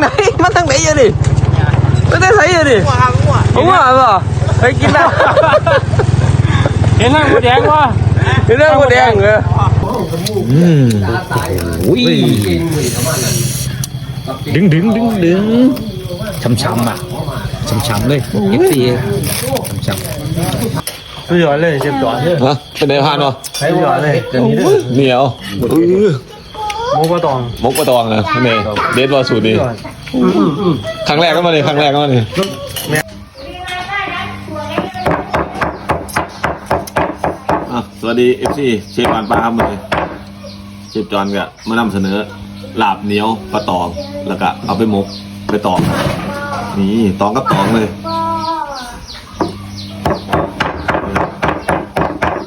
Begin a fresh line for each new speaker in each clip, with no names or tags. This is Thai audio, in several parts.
ไหนมันทางไหนอยู่ดิมันได้ใส่อยู่ดิ
หัวครับหัว
ผมว่าเปล่าไปกินได้
เห็นหน้าหมูแดงวะ
เรื่ องกูแดงเหรอ
อืมอุ้ยดึงดึงดึงดึงช้ำๆอะช้ำๆเลยเอฟซีช้ำ
สุดยอดเลยเจ็บจอดเลย
ฮะเป็นไงผ่านวะ
สุดยอดเลยเดี๋ยวนี้
เหนียวเออ
โมกตอง
มกปลาตองนะนี่เดดบอลสูตรดีครั้งแรกก็มาเลยครั้งแรกก็มาเลยอะสวัสดีเอฟซีเชฟปานปลาครับมือนี้เชฟจอนก็มานำเสนอลาบเหนียวปลาตองแล้วก็เอาไปหมกไปตองนี่ตองกับตองเลย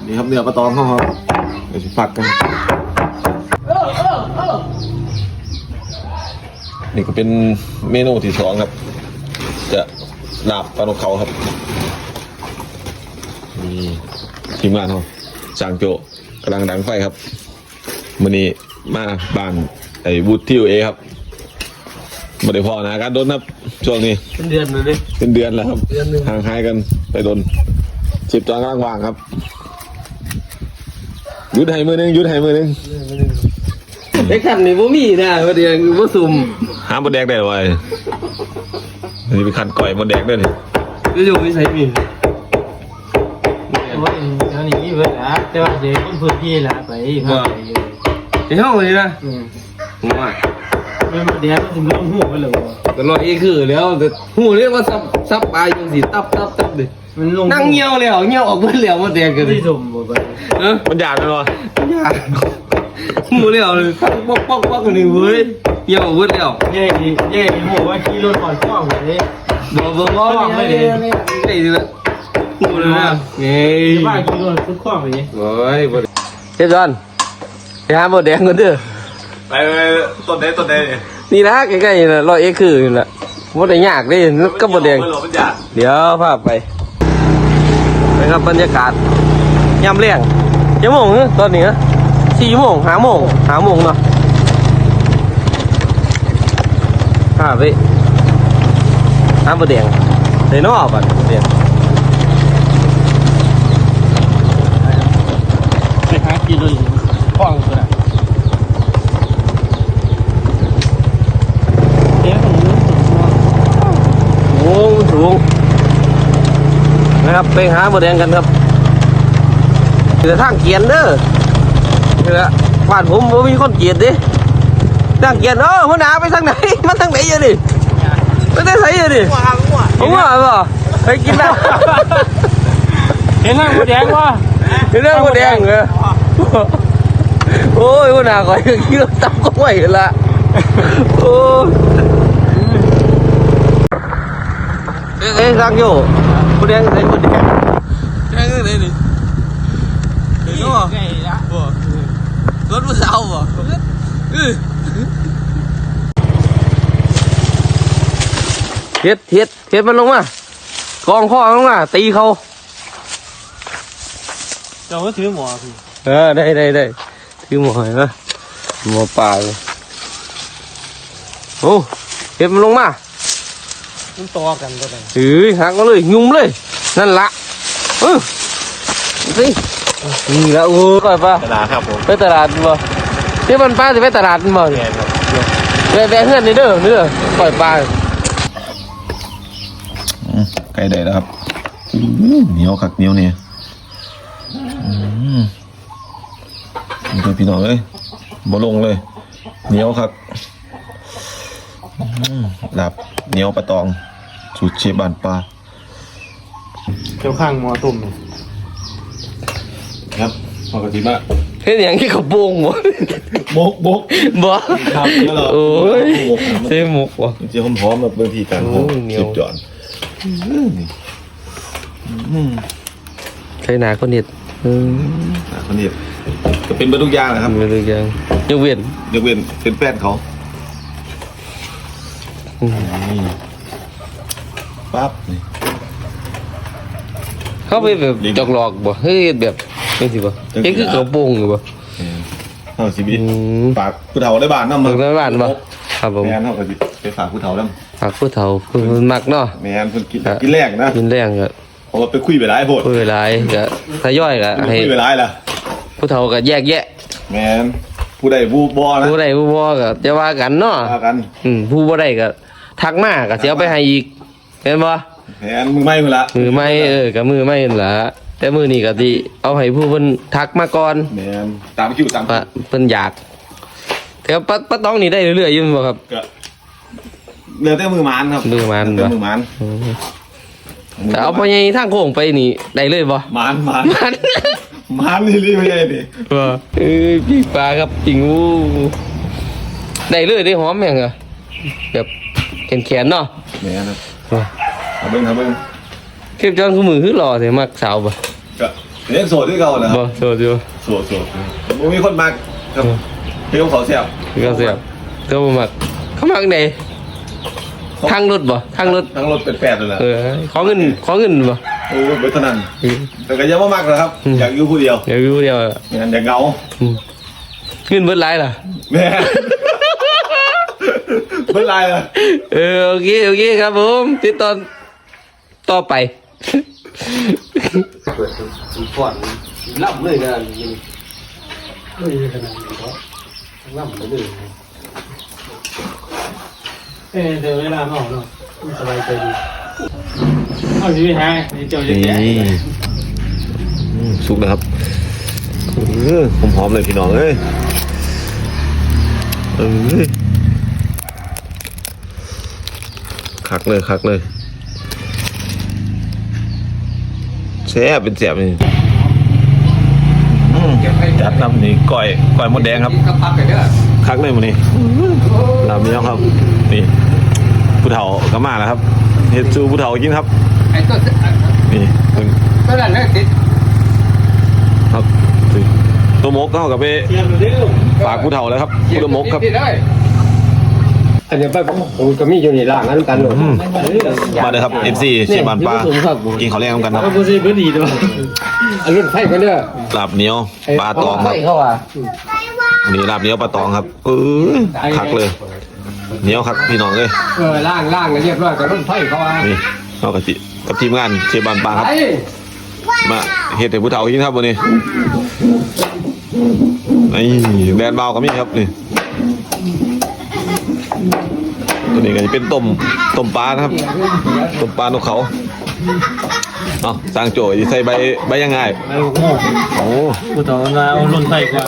นี่ครับเนื้อปลาตองเขาครับเดี๋ยวจะฝักกัน นี่ก็เป็นเมนูที่สองครับ จะลาบปลาโนกเขาครับนี่ทีมงานเขาจางโจกำลังดังไฟครับวันนี้มาบ้านไอ้วูดทิวเอครับมาได้พอนะการโดนครับช่วงนี้
เป็นเดือนเลยดิ
เป็นเดือนแล้วครับห่างหายกันไปโดนสิบจอนกำลังวางครับหยุดให้มือหนึงหยุดให้มือหนึง
ไอ้ขันนี่บ่มีนะประเดี๋ยวบ่ซุ่ม
หาบดแดงได้หรอวะอันนี้เป็นขันก่อยบดแดงด้วยนี่
อยู่ๆไม่ใช่มี
โอ้ยอันนี้มีเพิ่นละแต่ว่าเด็กคนพื้นที่ละไปพาไปอยู่
ไอ้ห้องนี่นะ
อืม
ผมว่า
เป็นหมูแดงก็ถึงลงหัวไปเลยวะ
ก็รออีคือแล้วแต่หูเรียกว่าซับซับปลาจังสิตับตับตับดิ
มันลง
นั่งเหี่ยวแล้วเหี่ยวออกเบิดแล้วบ่แดงกัน
ที่สมบูรณ์ไป
เออ
มันหยาบเลยวะ
ยากหูแล้วเลยป๊อกป๊อกป๊อกกันนี่เว้ย เหี่ยวออกเบิดแล้ว
เย่ดิเย่ดิโหว่าขี่รถก่อนข้องเลย
บ่บ่บ่ไม่ได้ได้ดิละหูเลยนะเฮ้ย
บ้าขี่รถทุกข้องเลย
โอ้ยบ่ได้
เจ๊จอนไปหาบดแดงกันเด้อไปไปต้นเด้ต้นเด้นี่นะใกล้ๆนี่นะร้อยเอคือนี่แหละบดได้ยากเด้ก็บดแดงมันหลบมันหยาบเดี๋ยวพาไปไปครับบรรยากาศยามเลี้ยงกี่โมงเนี่ยตอนนี้นะสี่โมงห้าโมงห้าโมงเนาะ ห้าไปห้าบดแดงเดี๋ยวน้อบัดบดแดง
ไปหาขี่รถข้องกันเดี๋ยวผมรู้สึกว่า
โอ้สูงนะครับไปหาบดแดงกันครับเดี๋ยวทางเกียนเด้อเดี๋ยวบ้านผมบ่มีคนเกียนดิ ทางเกียนเออหัวหน้าไปทางไหนมันทางไหนอยู่ดิมันได้ใส่อยู่ดิ
หัวครับหัว
ผมว่าเปล่าไปกินได้
เห็นหน้าหมูแดงวะ
เรื่องกูแดงเหรอโอ้ยหัวหน้าก่อยคิดว่าตับก็ไหวละโอ้ยเอ้ยเอ้ยสังโยกูแดงใส่กูแดงแดงไหนนี่เห็นบ่
ไงละ
รถมือสาวบ่ เฮ็ดเฮ็ดเฮ็ดมันลงมากองข้อลงมาตีเขา
เจ้าก็ถือหมอพี่
เออได้ได้ได้ถือหมอเห็นไหมหมอป่าเลยโอ้เฮ็ดมันลงมา
มันต่อกันก็ได้
ถือหักมาเลยยุ่มเลย นั่นละเออสินี่ละโอ้ยก่อยป่ะ
ตลาดครับผม
ไปตลาดบ่เที่ยวมันป้าสิไปตลาดบ่เนี่ยแวะแวะเฮือนนี่เด้อนี่เด้อก่อยปลา
ใกล้ได้แล้วครับเหนียวคักเหนียวเนี่ยนี่คือพี่น้องเลยบ่ลงเลย เหนียวคักอืมหลับเหนียวปลาตองสูตรเชฟบานปลา
เจ้าข้างหมอตุ่ม
ครับปกติมาก
เฮ็ดหยังที่เขาโป่งบ่
บกบก
บ่
ครับแล้วเรา
โอ้ย
บกครับ
เส้หมกบ่
จริงๆหอมๆแบบบางทีการหอม
โอ้ยเหนียว
สิบจอน
ใช้หนาคนเฮ็ดอืม
อะคนนี้ก็เป็นเบรรทุกอย่างนะครับ
ไม่รู้ยังยกเว้น
ยกเว้นเป็นแฟนเขา
อืม
นี่ปั๊บนี่
เขาไปแบบจอกหลอกบ่เฮ้ยแบบจังซี่บ่เฮ็ดคือกระโปรงอยู่บ่
เออเอาสิบี
อืม
ปากผู้เฒ่าได้บานน้ำ
เบิ่งในบ้านบ่ครับผม
แม่นเท่ากับสิไปฝากผู้เฒ่าแล้ว
ฝากผู้เฒ่าผู้มักเนาะ
แม่นเพิ่นกินกินแรกนะ
กินแรงก็
เพราะว่าไปคุยไปหลายโพด
ผู้หลายก็ทยอยก็
ไป
ให้
คุยไปหลายล่ะ
ผู้เฒ่าก็แยกแยะ
แม่นผู้ใดผู้บ่นะ
ผู้ใดผู้บ่ก็จะว่ากันเนาะ
ว่ากัน
อืมผู้บ่ได้ก็ทักมาก็สิเอาไปให้อีกเห็นบ่
แม่นมึงไม่พุ่นละ
มือไม่เออกับมือไม่นั่นล่ะแต่มือนี่ก็สิเอาให้ผู้เพิ่นทักมาก่อน
แม่นตามคิวตาม
ว่าเพิ่นอยากแต่ว่าป้าป้าต้องนี่ได้เรื่อยๆอยู่บ่ครับ
ก็ เหลือแต่มือหมานครับ
มือหมาน
เหลือแต่มือหมาน
แต่เอาไปยังทางโค้งไปนี่ได้เลยบ่
หมานหมาน
มัน
หมานนี่รีบไม่ใช่ดิ
ว่าเอ้ยพี่ปลาครับจริงวู้ได้เลยได้หอมแม่งอะแบบแขนๆเนาะ
แม่นครับ
ว่า
เอาเบิ่งเอาเบิ่ง
เทียบจอนคือมือคือหล่อแต่มักสาวบ่
ก็เรียกโสดด้วยเก่านะค
บ่
รับ
โซอยู่
โสดโสดบ่มีคนมากครับเพียวเขาแซ่บ
คือก็เสียบก็บ่มักเขามักไหน ทางรถบ่ทางรถ
ทั้งรถเป็นแปดเลยนะ
เออขอเงินขอเงินบ่
โอ้เบิดเท่านั้นแต่ก็ยังว่ามากนะครับ อยากอยู่ผู้เดียว
เดี๋ยวอยู่เดียวอะ
งั้นอยากเหงา
อืมเงินเบิดหลายล่ะ
แม่เบิดไรล่ะ
เออโอเคโอเคครับผมติดตอนต่อไปเปิดก่อนล่ำเลยนะ
ไม่ได้ขนาดนี้ก็ล่ำเลย เออเดี๋ยวเวลาเนาะเนาะสบายใจดีเอาชีวิตหายเจ้าจะแก่
สุกนะครับหอมหอมเลยพี่น้องเอ้ยเอ้ยคักเลยคักเลยแซ่บเป็นแซ่บนี่อืมจัดนำนี่ก้อยก้อยมดแดงครับ
ก็พักไปเด้อ
คักเลยมันนี่ลาบเนี้ยครับ นี่ ผู้เฒ่าก็มาแล้วครับเฮ็ดจูผู้เฒ่ากินครับ
ไอ้ตัว
นี่เพิ่น
ตัวนั้นเนี่ยติด
ครับนี่ตัวมกก็เอากลับไป
เทียมเร็ว
ฝากผู้เฒ่าแล้วครับผู้ตัวมกครับ
ติดได้อันนี้ไปผมก็มีอยู่ในร่างนั้นกันหรอ
มาเลยครับ FC เชียร์บานปลากินข้าวแรงกันครับ
เอาไปซื้อเพื่อดีด้วย
อันรุ่นไฟกันเด้อ
ลาบเหนียวปลาตองครับ
เขาอะ
อันนี้ลาบเหนียวปลาตองครับเออคักเลย เหนียวครับพี่น้องเลย
เออล่างล่างเรียบร้อยกับรุ่นไฟเขาอะ
นี่เอากับจิกับทีมงานเชียร์บานปลาครับ
ไอ้
มาเฮ็ดให้ผู้เฒ่ากินครับวันนี้นี่แดนเบาก็มีครับนี่ตัวนี้ก็จะเป็นต้มต้มปลานะครับต้มปลานกเขา เอาสร้างโจยใส่ใบใบยังไง
ไอ้โง่
โอ้
กูต่อมาเอาลุ่นไฟกว่า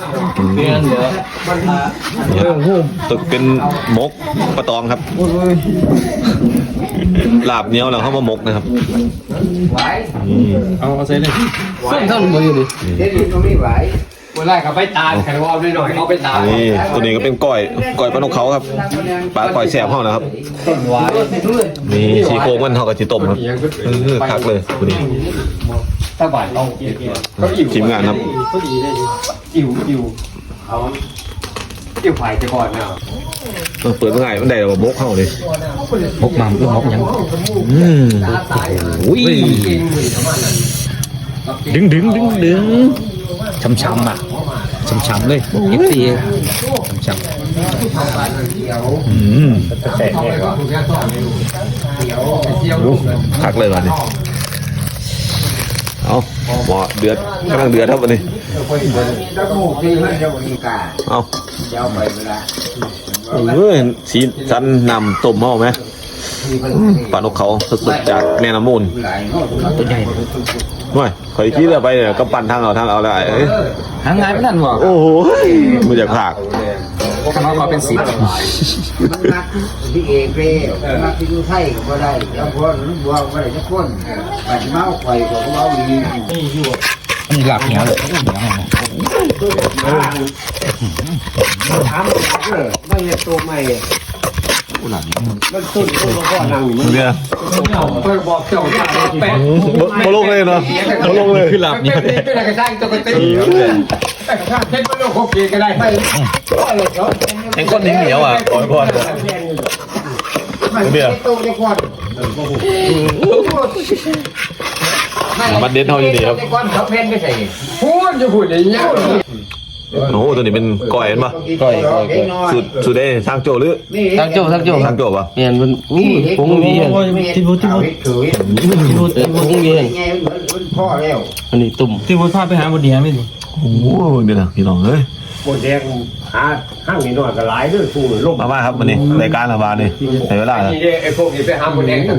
เพื่อนเดี๋ยว
นี่ครับตึกเป็นมกปลาตองครับลาบเหนียวแล้วเข้ามามกนะครับนี่
เอาเอาใส่เลย
ส้มท่านมือนี่เด็ดตรงนี้ไหวเวลาเขาไปตาแข่งว่าหน่อยเขาไปตา
นี่ตัวนี้ก็เป็นก้อยก้อยปลานกเขาครับปลาก้อยแสบห้องนะครับ
หวาน
นี่ชีโครงมันเขากับจีต้มครับเออคักเลยตัวนี้
ตาบานลองเขาอิ่ว
ทีมงานครับ
ก็ดีได้ดี
อิ่วอิ่วเขาอิ่วไฟจะก่อนเนาะ
เออเปิดเมื่อไงมันได้แบบมกเข้าเลย
มกมันก็มกยัง
อืม
อุ้ยดึงดึงดึงดึงช้ำช้ำๆอะช้ำช้ำๆเลยเอฟซีช้ำๆ อืม
คักเลยวันนี้เอาหมอเดือดกำลังเดือดครับวันนี้เอาเฮ้ยสีสันนำต้มเอาไหมอืมปลานกเขาสดๆจากแม่น้ำมูล
ตัวใหญ่
ไม่ข่อยคิดว่าไปเนี่ยก็ปั่นทางเอาทางเอาแล้วเอ้ย
หางไงไม่นั่นหรอ
โอ้โหมันจะขาก
ทำเอาเขาเป็นสิบ
มันมักพี่เอกเร่มักที่ดูไทยก็บ่ได้แล้วพอลูกบัวก็บ่ได้จักคนปัดเมาข่อยก็เมาอี
นี่อยู่
มันหลับเหนียวเลยเหนียวเลย
ถามเออไม่ใช่ตัวใหม่ มันตุ้นตัวพ่อนั่งอยู่มัน
เนี่ย
เปิดบอกเจ้าจ่าแปะ
มาลงเลยเนาะมาลงเลย
คือหลับเนียวเลย
เป็นอะไรก็ได้ตัวกันตีแต่ข้าเพชรมันโลกโคกีก็ได้ไป
แองก้อนเหนียวอะขอให้พร
มัน
เบียร์
ไม่ตัวในควัน
มันเด็ดเท่าอยู่ดีครับ
พู
ดจะพูดอย่างเงี้ย
โอ้ตัวนี้เป็นก้อยเห็นปะ
ก้อยก้อยก้อย
สูตรสูตรได้ทางโจหรือ
ทางโจ้ทางโจ้
ทางโจปะ
เมียนมันอู้ผงดีอะ
ที่พูดที่พูดถือ
เออผงดีอะ
ไงเหมือนมันพ่อแล้ว
อันนี้ตุ่ม
ที่ผมพาไปหาบนเดียงนี่สิ
โอ้โหเดี๋ยวนะพี่น้องเอ้ย
บนแดงหาห้างนิดหน่อยก็หลายเด้อสู้ลง
มาบ้าครับวันนี้รายการระบาดนี่ในเวลาแล้ว
นี่เด้ไอ้พวกนี้ไปหาบนแดงกัน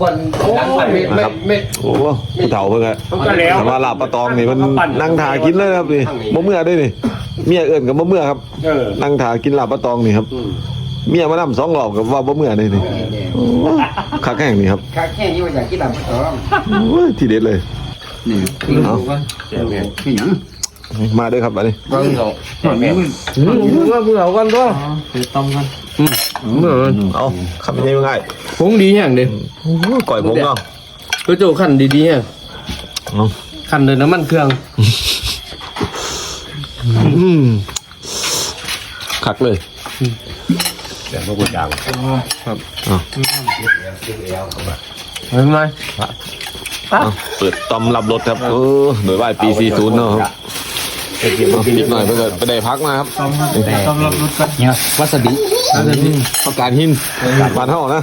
บนดันไปไม่ไม่ไม่
โอ้โหผู้เฒ่าเพิ่งอะ
มันก็แล้ว
แต่ว่าลาบปลาตองนี่มันนั่งถากินเลยครับนี่บ่เมื่อด้วยนี่เมียเอิ้นกับบ่เมื่อครับ
เออ
นั่งถากินลาบปลาตองนี่ครับเมียมานำสองรอบกับว่าบ่เมื่อเลยนี่โอ้คักแห้งนี่ครับ
ข้าแค่นี้ว่าอยากกินลำพัดสอง
โอ้ยทีเด็ดเลย
นี่
เอา
พี่หยัง
มาด้วยครับอันนี้
บางเขา
แม่มึง
อืมเมื่อเมื่อเอากันก็
ไปต้มกัน
เมื่อ
เอาคำนี้ง่าย
ผงดีอย่างเดียว
โอ้ยก่อยผมเนาะ
ก็โจ้ขันดีๆอะ
เอา
ขันเลยน้ำมันเครื่อง
อืมคักเลย
เดี๋ยวพวกกูดัง
เห็นไหม
เอาเปิดตอมรับรถครับเออโดยว่าปี40เนาะ ครับเอานิดหน่อยเพื่อไปได้พักมาครับ
ต้มกันต้มรับรสกัน
เนี่ยวาซาบิ
ประกาศหินบานเท่านะ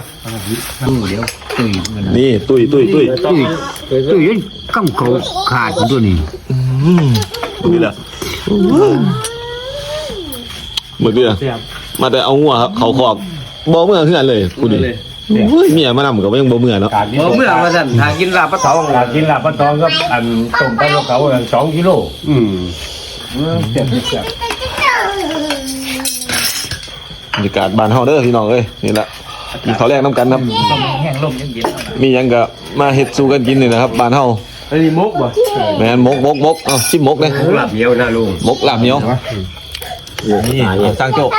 ตู้
เดียวตุ้ยนี่
ตุ้ยตุ้ยตุ้ย
ตุ้ยตุ้ยยังกำเขาขาดตัวนี้
นี่แหละเมื่อกี้มาแต่เอางัวครับเขาขอบบ่เมื่อเพื่อนเลยกูดิเมียมานำกับยังบ่เมื่อเนาะ
การนี้
เมื่อมาสั่นหากินลาบปลาเต๋า
การกินลาบปลาตองก็อันต้มตำเขาอันสองกิโลอืม เจ็บเจ็บบ
รรยากาศบ้านเฮาเด้อพี่น้องเอ้ยนี่แหละกินข้าวแรกน้ำกันครับ
แห้งลมยังเย็น
มีหยังก็มาเฮ็ดสู่กันกินนี่นะครับบ้านเฮา
อันนี้มุกบ่
แม่นมกมกมกเอ้าชิมมกเลยห
ลาบเหนียวนะลุง
มกลาบเหนียวนี่สร้งโจ๊ก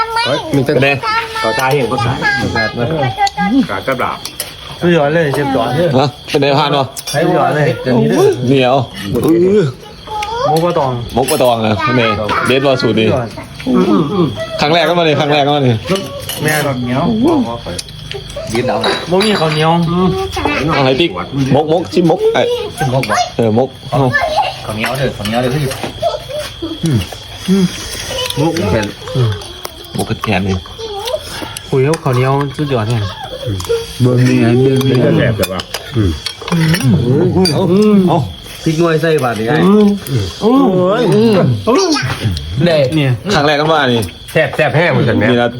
มีแต่
แดง
เขาตายเองเขาตายการกระดาบ
สุดยอดเลยเชฟจอดเลย
ฮะเป็นไงผ่านบ่
ใช้สุดยอดเลยเดี๋ยวนี้เลย
เหนียวอือ
มูกระตอง
มกปลาตองอะแม่เด็ดว่าสูตรนี้ครั้งแรกก็มาเลยครั้งแรกก็มาเลย
แม่กับเหนียว
ยืนเอา
บ่มีข้าวเหนียว
เอาให้ติ๊กมกมกชิมมกไอ้
มกบ่
เออมกเอา
ข้าวเหนียวเด้อข้าวเหนียวเด้อที่
มุกเป็น
มกกระแทนนี่
คุยกับข้าวเหนียวสุดยอดเนี่ย
เบิ่งนี่ไงเบิ่งนี่
เป็นแหลบแต่ว่า
เอา
พ ริกหน่วยใส่บาทนี่ไง
เด็เนี่ย
ครั้งแรกก็มานี่
แซ่บแซ่บแห้งเหมือนกันแม่
นี่นะ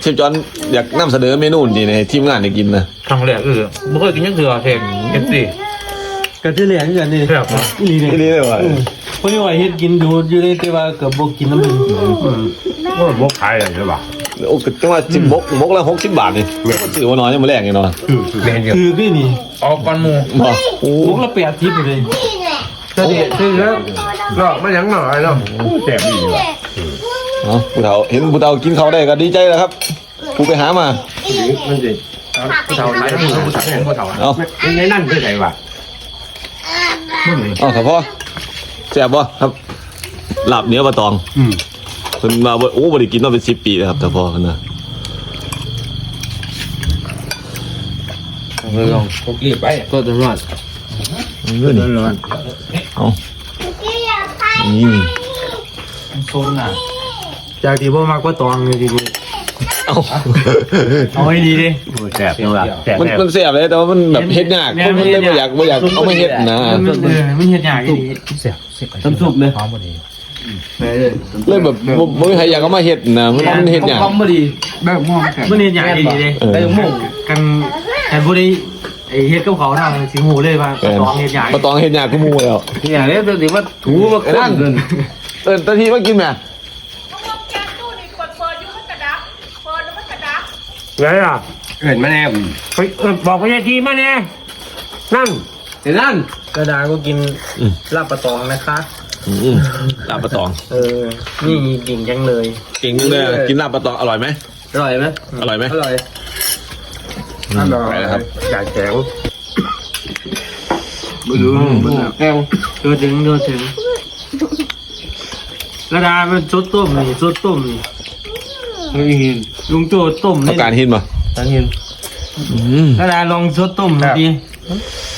เชฟจอนอยากนำเสนอเมนูนี่ในทีมงานได้กินนะ
ครั้งแรกเออบ่เคยกินยังเถื่อเทมเอฟซีก็ที่เหลือนี่กันนี่ครับนี่นี่
นี่นี่เลยว่ะ
เพราะนี่ว่าเฮ็ดกินดูอยู่ในแต่ว่าก็บ่กินน้ำมัน
ว่ามกขายอะไรใช่ป่ะ
โอ้จังว่าจิมมกมกละหกสิบบาทนี่ถือว่าน้อยยังมาแรงไงเนาะ
แม่นอยู่
คือพี่นี่ออกก่อนหมู่
บ่โอ้
มุกละ8ทิพย์เลย
ก็ดีคือแล้วก็ไม่ยังหน่อยเนาะ
แซ่บดีว่ะ
เอาผู้เฒ่าเห็นผู้เฒ่ากินเขาวได้ก็ดีใจแล้วครับผู้ไปหามา
มันสิผู้เฒ่าหลายผู้เฒ่าผู้เฒ่าผู้เฒ่า
เอา
ในนั่นคือไงวะ
เอาครับพ่อแซ่บบ่ครับลาบเหนียวปลาตอง
อืม
เพิ่นมาบ่โอ้บ่ได้กินมาเป็น10ปีแล้วครับแต่พ่อเพิ่นน่ะ
ลอง
พกรีบไป
ก็ตำรวจ
เงินร้อน เอานี่
โซนน่ะ จากที่บ่มักว่าตองเลยทีนี้
เอา
เอาให้ดีดิ
แซ่บจังว่ะแซ่บ
มัน
แซ่บ
มันแซ่บเลยแต่ว่ามันแบบเฮ็ดยากคนมันเลยบ่อยากบ่อยากเอามาเฮ็ดนะ
มันเออมันเฮ็ดยากอีหลี
เสียบเสียบ
น้ำซุปเลย
หอมบ่ดี
เลยแบบบ่บ่มีใครอยากเอามาเฮ็ดนะมันมันเฮ็ดยาก
คอมพอดี
แบบมองกัน
มันเฮ็ดยากอีหลีเด้
เออ
แต่หมู่กันแต่บ่ได้ ไอ้เฮ็ดกับเขาทางสิหูเลยว่า
เออ
ตองเฮ็ดยาก
ปลาตองเฮ็ดยากกูมูแล้ว
เนี่ยเนี่ยตัวที่ว่าถูมาคว้างเกิน
เออตะทีมากินแม่
ไงอะเห็นไหมแน่เฮ้ยเออบอกไปทีมาแน่นั่น
เดี๋ยวนั่น
กระดาก็กินลาบปลาตองนะคะ
อืมลาบปลาตอง
เออ นี่จริงจังเลย
เก่งเลย กินลาบปลาตองอร่อยไหม
อร่อยไหม
อร่อยไหม
อร่อย
อร่อยนะครับ
อยากแข็ง
บ่รู้บ่รู้
แกง
เดือถึงเดือถึงกระดามันซดต้มนี่ซดต้มนี่
นี่หิน
ลุงโจต้ม
ต้อ
นี่
งการหินป่ะ
ตั้งหิน
อืม
กระดาลองซดต้มหน่อยดิ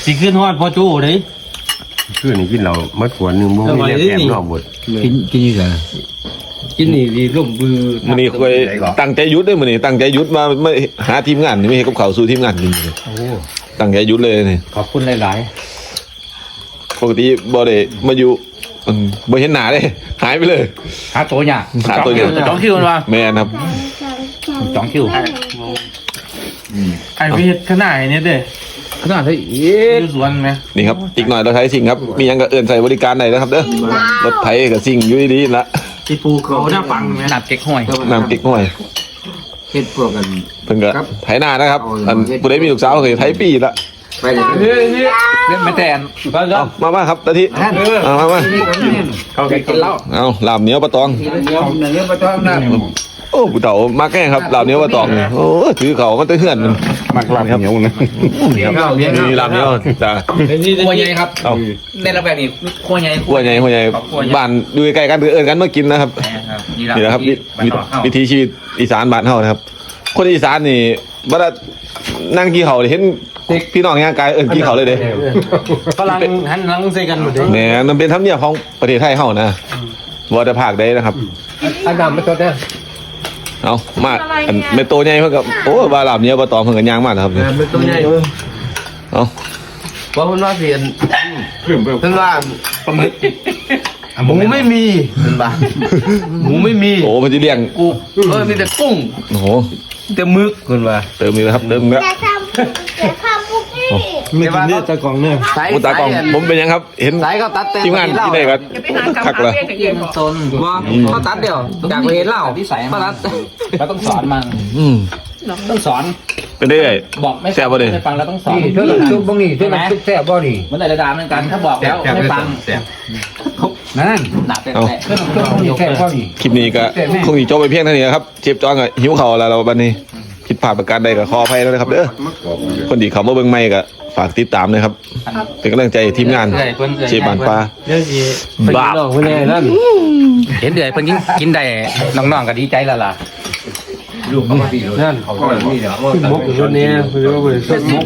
สิขึ้นฮอดพอโจเด้
คือนี่กินเราเมื่อขวดหนึ่งโมงนี่แกมนอกบด
กินกินอยู่กัน
กินนี่ดีร่มบือ
มันนี่เคยตั้งใจหยุดด้วยมันนี่ตั้งใจหยุดมาไม่หาทีมงานนี่ไม่ให้กับเขาวสู่ทีมงานกินเลย
โอ้
ตั้งใจหยุดเลยนี่
ขอบคุณหลาย
ปกติบ่ได้มาอยู่อืมบ่เห็นหน้าเลยหายไปเลย
ๆหาตัวเนี่ย
หาตัวเนี่ย
สองคิวมันวะ
แม่นครับ
สองคิว
ไอ้พี่ขนาดนี้เด้
ขนาดที่เอ๊ะ
ดูสวนไหม
นี่ครับอีกหน่อยเราใช้สิ่งครับ มีหยังก็เอื่นใส่บริการได้นะครับเด้อรถไถกับสิ่งอยู่ดีๆละ
ที่ปูเขาหน้าฟังไหม
หนับเก๊กห้อย
น้ำติ๊กหน่อย
เฮ็ดพวกกัน
เพิ่นก็ไถนานะครับ อันผู้ใดมีลูกสาวเคยไถปีละ
ไปเลย
เฮ้ยเฮ้ย
ไม่แต่อัน
บ้านก็
เอามามาครับตะทิเอามามา
เขาไปกินเหล้า
เอาลาบเหนียวปลาตอง
เดี๋ยวเดี๋ยวมาต้องนะ
โอ้ผู้เฒ่ามาแกล้งครับลาบเหนียวปลาตองนี่โอ้ถือเขามันจะเฮือนมัน
มากลาบเหนียวนะ
นี่ลาบเหนียวจ้า
ขั้วใหญ่ครับ
เอา
ในระแบบนี้ขั้วใหญ่
หัวใหญ่หัวใหญ่บ้านอยู่ใกล้ๆกันเอิ้นกันมากินนะครับ
ครับ
นี่แหละครับวิวิวิถีชีวิตอีสานบ้านเฮานะครับ คนอีสานนี่บ่ได้นั่งกี่เขาเห็นพี่น้องย่างกายเอิ้นกี่เขาเลยเด้
ฝรั่งหันหลังใส่กันหมดเลย
แหน่มันเป็นธรรมเนียมของประเทศไทยเฮานะบ่ได้ภาคใดนะครับ
อันดำไม่ตัวเนี้ย
เอามาอันเมโตใหญ่เพิ่นก็โอ้บาลาบเนี้ยบ่ตอมเพิ่นก็ย่างมานะครับเนี่ย
เป็นตัวใหญ่
เอา
ว่าเพิ่นว่าเสียน
เพิ่มเพิ่ม
เพิ่นว่าหมูไม่มีเพิ่นว่าหมูไม่มี
โอ้มันสิเลี้ยง
กูเออมีแต่กุ้ง
โอ้โห
มีแต่หมึกเพิ่นว่า
เติมอีกแล้วครับเติมอีกแล้ว
จะทำจะทำปุ๊กกี้
ไม่กินเนี่ยตะกองเนี่ย
สาย
โอ้ตากล้องผมเป็นยังครับ เห็น
สายเขาตัดแต่
ทีมงานที่ไหนก็คักละ
ตนว่าเขาตัดเดียวจากประเทศลาว
ที่ใส่
เขาตัด
เราต้องสอนมัน
อืม
ต้องสอน
เป็นได้ไง
บอกไม่
แซ่บบ่ดิ
ไม่ฟังเราต้องสอน
นี่เท่านั้นซุปบางนี่เท่านั้นซุปแซ่บบ่นี่
เหมือนแต่ระดาเหมือนกันถ้าบอกแล้วไม่ฟัง
นั่น
หนักแต่
เอา
แต่
ซุปบางนี่แซ่บบ่นี่
คลิปนี้ก็คงสิจบไปเพียงเท่านี้ครับเชฟจอนก็หิวข้าวแล้วเราบัดนี้ ผิดพลาดประการใดก็ขออภัยแล้วนะครับเด้อคนที่เขามาเบิ่งใหม่ก็ฝากติดตามนะครับเป็นกำลังใจให้ทีมงานเชฟบานปลา
เดี๋ยวจีไปกินดอกไปเลยนั่น
เห็นเดือยเพิ่นกินกินได้น้องๆก็ดีใจแล้วล่ะ
นั่นเขาก็นี่เดี๋ยวมกอยู่นี้คือว่าเป็นมก